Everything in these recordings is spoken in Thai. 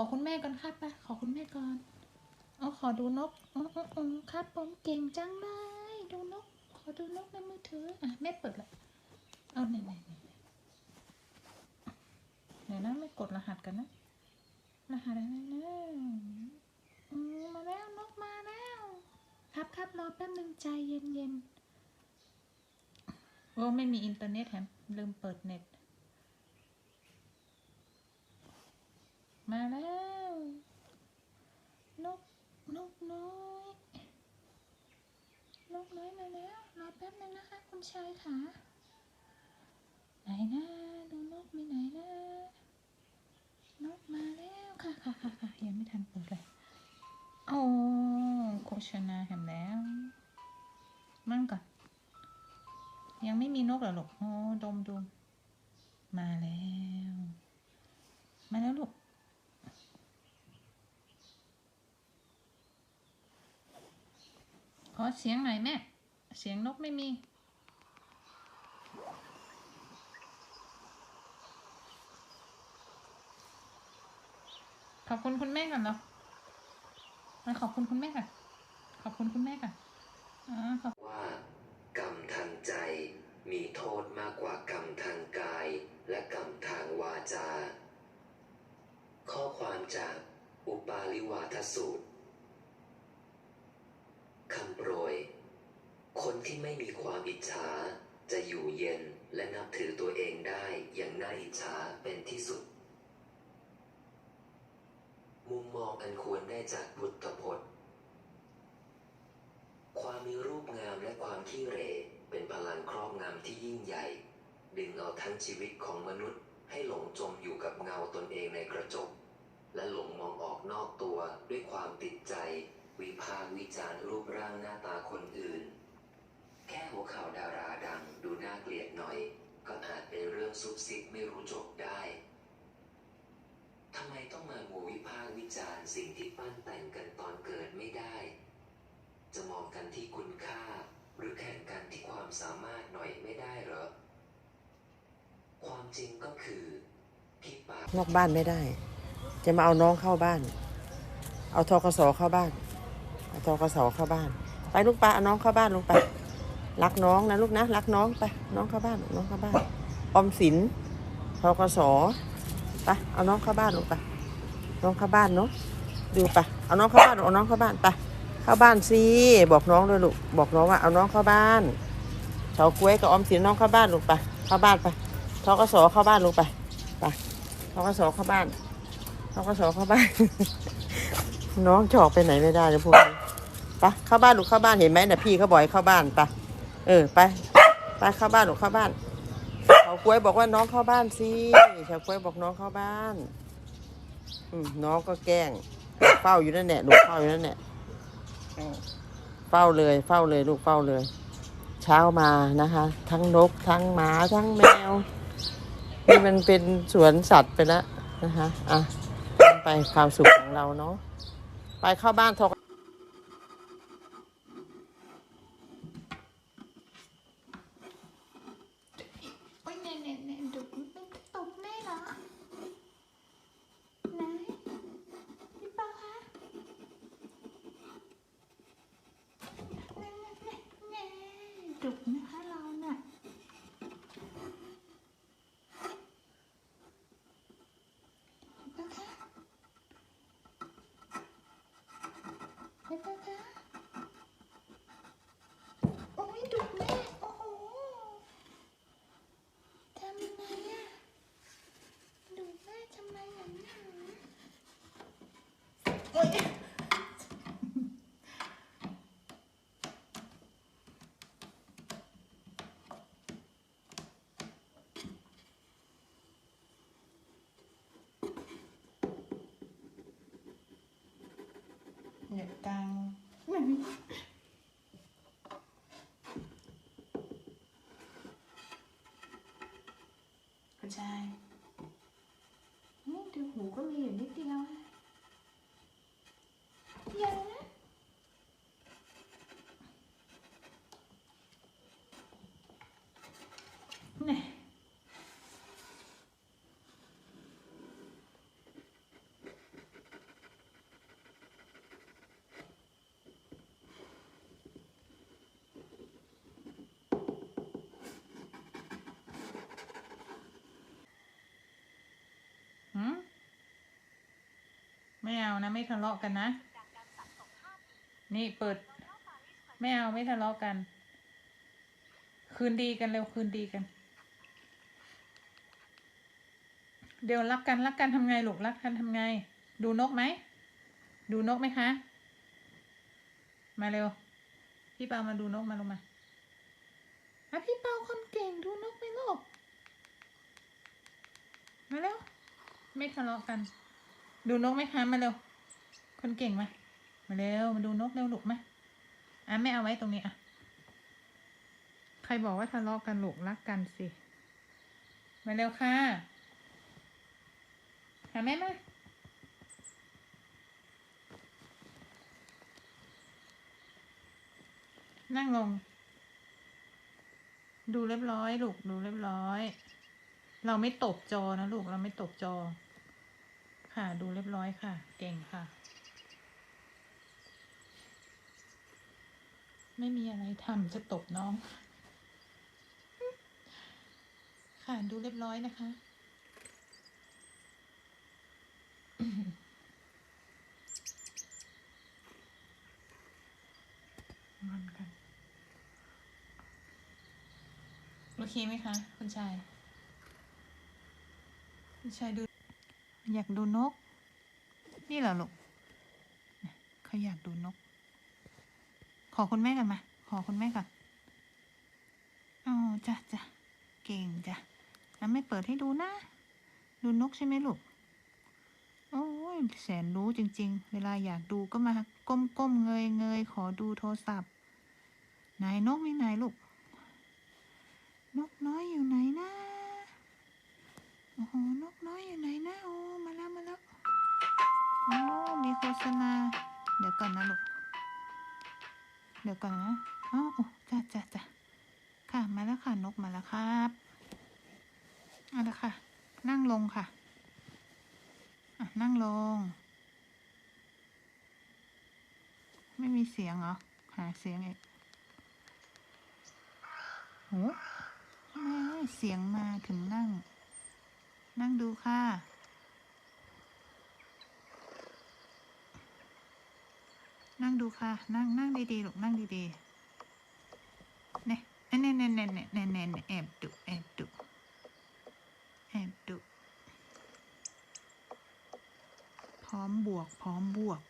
อคุณแม่ก่อนครับไปขอคุณแม่ก่อนเอาขอดูนกอ๋ออ๋ออ๋อครับผมเก่งจังเลยดูนก ขอดูนกในมือถืออะแม่เปิดละเอาไหนไหนไหนเดี๋ยวนะไม่กดรหัสกันนะรหัสอะไรนะมาแล้วนกมาแล้ว ครับครับรอแป๊บนึงใจเย็นเย็นโอ้ไม่มีอินเทอร์เน็ตแถมลืมเปิดเน็ต มาแล้ว นก นกน้อย นกน้อยมาแล้วรอแป๊บนึงนะคะ คุณชายค่ะ ไหนนะดูนกมีไหนนะนกมาแล้วค่ะค่ะค่ะค่ะยังไม่ทันเปิดเลยโอ้โฆษณาเห็นแล้ว มั่งก่อนยังไม่มีนกเหรอลูกโอ้ดมดมมาแล้ว มาแล้วลูก ขอเสียงหน่อยแม่ เสียงนกไม่มี ขอบคุณคุณแม่ก่อนเนาะมาขอบคุณคุณแม่ก่อนขอบคุณคุณแม่ก่อนอ๋อขอบว่ากรรมทางใจ มีโทษมากกว่ากรรมทางกาย และกรรมทางวาจา ข้อความจากอุปาลิวาทสูตร คำโปรย คนที่ไม่มีความอิจฉา จะอยู่เย็นและนับถือตัวเองได้อย่างน่าอิจฉาเป็นที่สุด มุมมองอันควรได้จากพุทธพจน์ ความมีรูปงามและความขี้เหร่เป็นพลังครอบงำที่ยิ่งใหญ่ ดึงเอาทั้งชีวิตของมนุษย์ให้หลงจมอยู่กับเงาตนเองในกระจก และหลงมองออกนอกตัวด้วยความติดใจ วิพากษ์วิจารณ์รูปร่างหน้าตาคนอื่น แค่หัวข่าวดาราดังดูน่าเกลียดหน่อย ก็อาจเป็นเรื่องซุบซิบไม่รู้จบได้ทำไมต้องมามัววิพากษ์วิจารณ์สิ่งที่ปั้นแต่งกันตอนเกิดไม่ได้ จะมองกันที่คุณค่า หรือแข่งกันที่ความสามารถหน่อยไม่ได้เหรอ ความจริงก็คือพี่ปานอกบ้านไม่ได้ จะมาเอาน้องเข้าบ้าน เอาทกสเข้าบ้าน เอาทกสเข้าบ้าน ไปลูกปลาเอาน้องเข้าบ้านลูกไป รักน้องนะลูกนะ รักน้องไป น้องเข้าบ้านน้องเข้าบ้าน ออมสินทกสไปเอาน้องเข้าบ้านลูกไป น้องเข้าบ้านเนาะ ดูไป เอาน้องเข้าบ้านเอาน้องเข้าบ้านไป เข้าบ้านสิบอกน้องด้วยลูก บอกน้องว่าเอาน้องเข้าบ้านเฉาก้วยกับออมสินน้องเข้าบ้านลูกไป เข้าบ้านไปทกสเข้าบ้านลูกไป ไปทกสเข้าบ้านทกสเข้าบ้าน น้องจะออกไปไหนไม่ได้เลยพวกนี้ ไปเข้าบ้านลูกเข้าบ้านเห็นไหมน่ะพี่เขาบอกให้เข้าบ้านไปเออไปไปเข้าบ้านลูกเข้าบ้านเฉาก้วยบอกว่าน้องเข้าบ้านสิเฉาก้วยบอกน้องเข้าบ้านอืมน้องก็แกล้ง เฝ้าอยู่นั่นแหละลูกเฝ้าอยู่นั่นแหละเฝ้าเลย เฝ้าเลยลูกเฝ้าเลย เช้ามานะคะ ทั้งนกทั้งหมาทั้งแมวนี่มันเป็นสวนสัตว์ไปแล้วนะคะอะไปความสุขของเราเนาะไปเข้าบ้านทก โอ้ยเน่เน่เน่ดุตบแม่เหรอไหนพี่ปาคะแน่แน่แน่ดุนะคะเราน่ะพี่ปาคะพี่ปาคะโอ้ยดุแม่โอ้โห ทำยังไงอะดูแม่ทำไมอย่างนี้ โอ๊ยเหยียดกลางคุณชายนี่ดูหูก็มีอยู่นิดเดียวอะเดียวนะนี่ ไม่เอานะ ไม่ทะเลาะกันนะ นี่เปิด ไม่เอาไม่ทะเลาะกัน คืนดีกันเร็วคืนดีกัน เดี๋ยวรักกันรักกันทำไงลูกรักกันทำไง ดูนกไหม ดูนกไหมคะ มาเร็ว พี่เปามาดูนกมาลงมาอะพี่เปาคนเก่งดูนกไหมลูกมาเร็ว ไม่ทะเลาะกัน ดูนกไหมคะมาเร็ว คนเก่งมา มาเร็ว มาดูนกเร็วลูกไหมอะไม่เอาไว้ตรงนี้อะ ใครบอกว่าทะเลาะกันลูกรักกันสิ มาเร็วค่ะ หาแม่มานั่งลง ดูเรียบร้อย ลูก ดูเรียบร้อย เราไม่ตกจอนะลูก เราไม่ตกจอ ค่ะ ดูเรียบร้อยค่ะ เก่งค่ะ ไม่มีอะไรทำจะตบน้อง ค่ะ ดูเรียบร้อยนะคะงอนกัน โอเคไหมคะ คุณชาย คุณชายดู อยากดูนก นี่เหรอลูกเขาอยากดูนก ขอคุณแม่กันมา ขอคุณแม่ก่อนอ๋อจ้ะจ้ะเก่งจ้ะแล้วไม่เปิดให้ดูนะ ดูนกใช่ไหมลูก โอ้ยแสนรู้จริง ๆ เวลาอยากดูก็มาก้มๆเงยเงยขอดูโทรศัพท์ ไหนนกไม่ไหนลูก นกน้อยอยู่ไหนนะโอ้โหนกน้อยอยู่ไหนนะโอ้ โอ้มีโฆษณา เดี๋ยวก่อนนะลูก เดี๋ยวก่อนนะอ๋อโอ้จ้าจ้าจ้าค่ะ มาแล้วค่ะ นกมาแล้วครับเอาละค่ะ นั่งลงค่ะอะ นั่งลง ไม่มีเสียงเหรอ หาเสียงอีกโหแม่เสียงมาถึงนั่ง นั่งดูค่ะ นั่งดูค่ะ นั่งนั่งดีๆลูกนั่งดีๆเนี่ยเน่เน่เน่เน่เน่เน่เน่แอบดุแอบดุแอบดุพร้อมบวก พร้อมบวก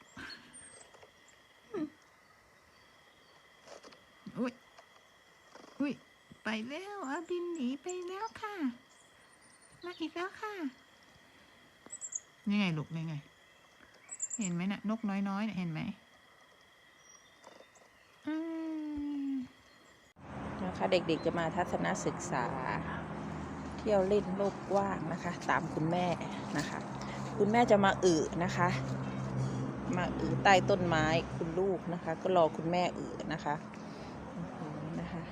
อุ้ยอุ้ยไปแล้วอาบินหนีไปแล้วค่ะ มาอีกแล้วค่ะยังไงลูกยังไง เห็นไหมนะ่ะนกน้อยๆเห็นไหม นะคะเด็กๆจะมาทัศนศึกษา เที่ยวเล่นโลกกว้างนะคะ ตามคุณแม่นะคะ คุณแม่จะมาอึนะคะ มาอึใต้ต้นไม้คุณลูกนะคะ ก็รอคุณแม่อึนะคะนะคะ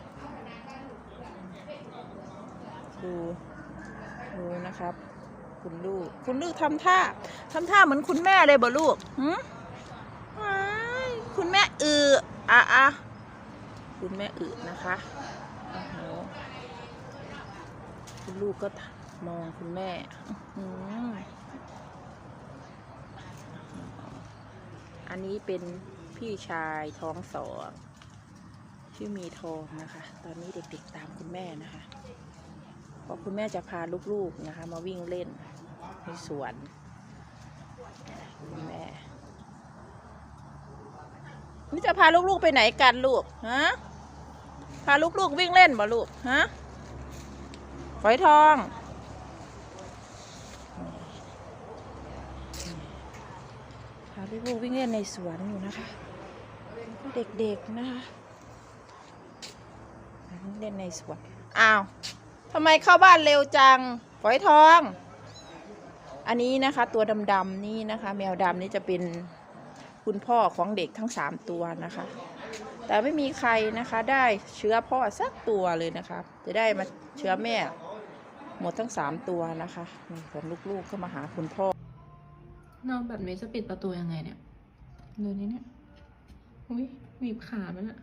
ดูดูนะครับ คุณลูกคุณลูกทำท่าทำท่าเหมือนคุณแม่เลยบ่ลูกหืมคุณแม่อึอ่ อะอะคุณแม่อึนะคะโอ้โหคุณลูกก็มองคุณแม่อืมอันนี้เป็นพี่ชายท้องสองชื่อมีทองนะคะ ตอนนี้เด็กๆตามคุณแม่นะคะเพราะคุณแม่จะพาลูกๆนะคะ มาวิ่งเล่นในสวนคุณแม่ นี่จะพาลูกๆไปไหนกันลูกฮะพาลูกๆวิ่งเล่นบ่ลูกฮะฝอยทองพาลูกๆวิ่งเล่นในสวนอยู่นะคะ เด็กๆนะคะวิ่งเล่นในสวนอ้าวทำไมเข้าบ้านเร็วจังฝอยทอง อันนี้นะคะตัวดำๆนี่นะคะ แมวดำนี่จะเป็น คุณพ่อของเด็กทั้งสามตัวนะคะ แต่ไม่มีใครนะคะได้เชื้อพ่อสักตัวเลยนะคะ จะได้มาเชื้อแม่หมดทั้งสามตัวนะคะนี่ของลูกๆก็มาหาคุณพ่อนอนแบบนี้จะปิดประตูยังไงเนี่ยดูนี่เนี่ยอุ้ยบีบขามันอะ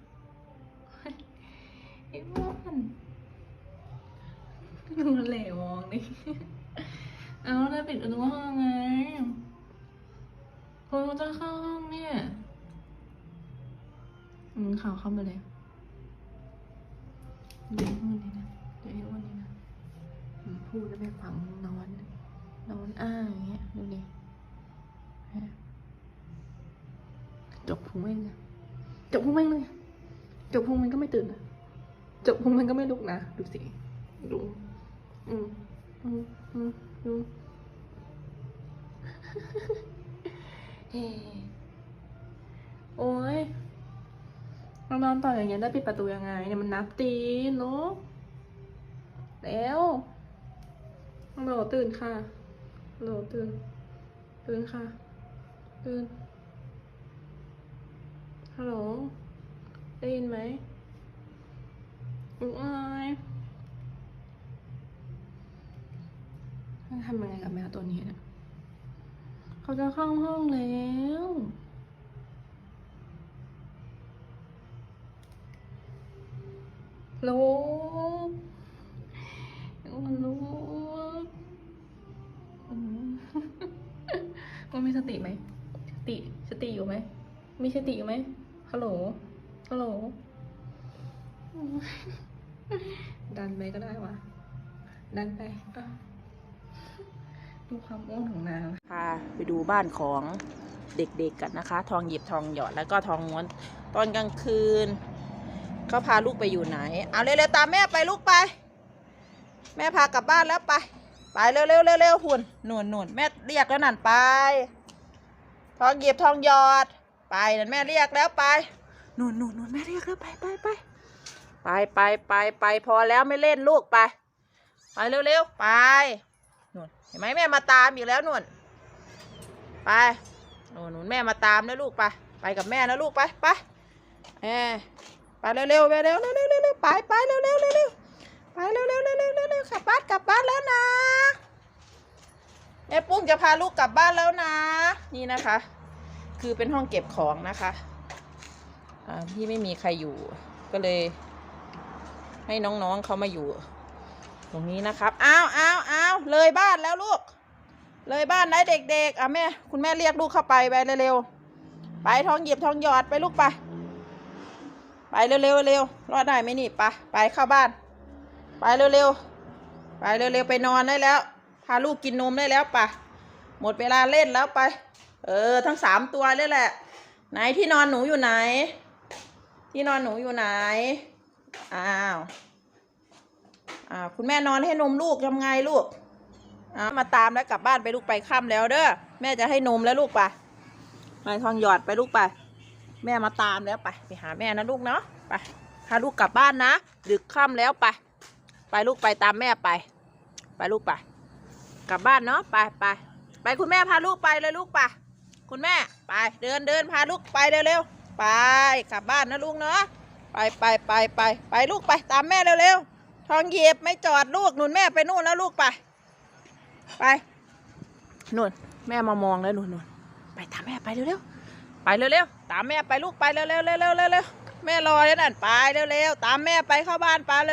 ไอ้บ้านดูมันเหล่มองดิเอาแล้วปิดประตูห้องไง คนเขาจะเข้าห้องเนี่ยอืมข่าวเข้ามาเลยเดี๋ยวอ้วนนี่นะเดี๋ยวไอ้อ้วนนี่นะอืมพูดแล้วไปฝังนอน นอนอ้างอย่างเงี้ยดูดิจกพุงแม่งจกพุงแม่งเลยจกพุงมันก็ไม่ตื่นนะจกพุงมันก็ไม่ลุกนะดูสิดูอืมอืมอืมดู โอ้ยเรานอนต่ออย่างเงี้ยได้ปิดประตูยังไงเนี่ยมันนับตีนเนาะแล้วฮัลโหลตื่นค่ะฮัลโหลตื่น ตื่นค่ะ ตื่น ฮัลโหล ได้ยินไหมอุ้ยทำยังไงกับแมวตัวนี้เนี่ย เขาจะเข้าห้องแล้วลูกลูกอืมมันมีสติไหมสติสติอยู่ไหม มีสติอยู่ไหมฮัลโหลฮัลโหลดันไปก็ได้วะดันไปอะ ดูความอ้วนของนางพาไปดูบ้านของเด็กๆกันนะคะ ทองหยิบทองหยอดแล้วก็ทองม้วนตอนกลางคืนเขาพาลูกไปอยู่ไหน เอาเร็วๆตามแม่ไปลูกไป แม่พากลับบ้านแล้วไป ไปเร็วๆเร็วๆหุ่นหนุนหนุนแม่เรียกแล้วนั่นไป ทองหยิบทองหยอด ไปนั่นแม่เรียกแล้วไปหนุนหนุนหนุนแม่เรียกแล้วไปไปไปไปไปไปไปพอแล้วไม่เล่นลูกไป ไปเร็วๆไป นู่นเห็นไหมแม่มาตามอีกแล้วนู่นไปน่นนู่นแม่มาตามนะลูกไปไปกับแม่นะลูกไปไปแหมไปเร็วเร็วๆเร็วเร็วๆเร็วๆเร็วๆไปไปเร็วเร็วๆเร็วๆเร็วไปเร็วเร็วๆเร็วๆเร็วๆเร็วกลับบ้านกลับบ้านแล้วนะแม่ปุ้งจะพาลูกกลับบ้านแล้วนะ นี่นะคะ คือเป็นห้องเก็บของนะคะที่ไม่มีใครอยู่ก็เลย ให้น้องๆเขามาอยู่ ตรงนี้นะครับอ้าวอ้าวอ้าว เลยบ้านแล้วลูก เลยบ้านได้เด็กๆอะแม่คุณแม่เรียกลูกเข้าไปไปเร็วๆไปทองหยิบทองหยอดไปลูกไปไปเร็วๆเร็วรอดได้ไหมนี่ไปไปเข้าบ้าน ไปเร็วๆไปเร็วๆไปนอนได้แล้ว พาลูกกินนมได้แล้วไปหมดเวลาเล่นแล้วไป เออ ทั้งสามตัวเลยแหละ ไหนที่นอนหนูอยู่ไหน ที่นอนหนูอยู่ไหนอ้าวอ่าคุณแม่นอนให้นมลูกทำไงลูก อ่ามาตามแล้วกลับบ้านไปลูกไปค่ำแล้วเด้อแม่จะให้นมแล้วลูกไปไปทองหยอดไปลูกไป แม่มาตามแล้วไป ไปหาแม่นะลูกเนาะไปพาลูกกลับบ้านนะดึกค่ำแล้วไป ไปลูกไปตามแม่ไป ไปลูกไป กลับบ้านเนาะไปไปไปคุณแม่พาลูกไปเลยลูกไปคุณแม่ไปเดินเดินพาลูกไปเร็วๆไปกลับบ้านนะลูกเนาะไปไปไปไปไปลูกไปตามแม่เร็วๆทองเหยียบไม่จอดลูกหนุนแม่ไปนู่นแล้วลูกไป ไปนุ่นแม่มามองแล้วนุ่นนุ่นไปตามแม่ไปเร็วๆไปเร็วๆตามแม่ไปลูกไปเร็วๆเร็วๆเร็วๆเร็วๆแม่รอแล้วนั่นไปเร็วๆตามแม่ไปเข้าบ้านไปเร็ว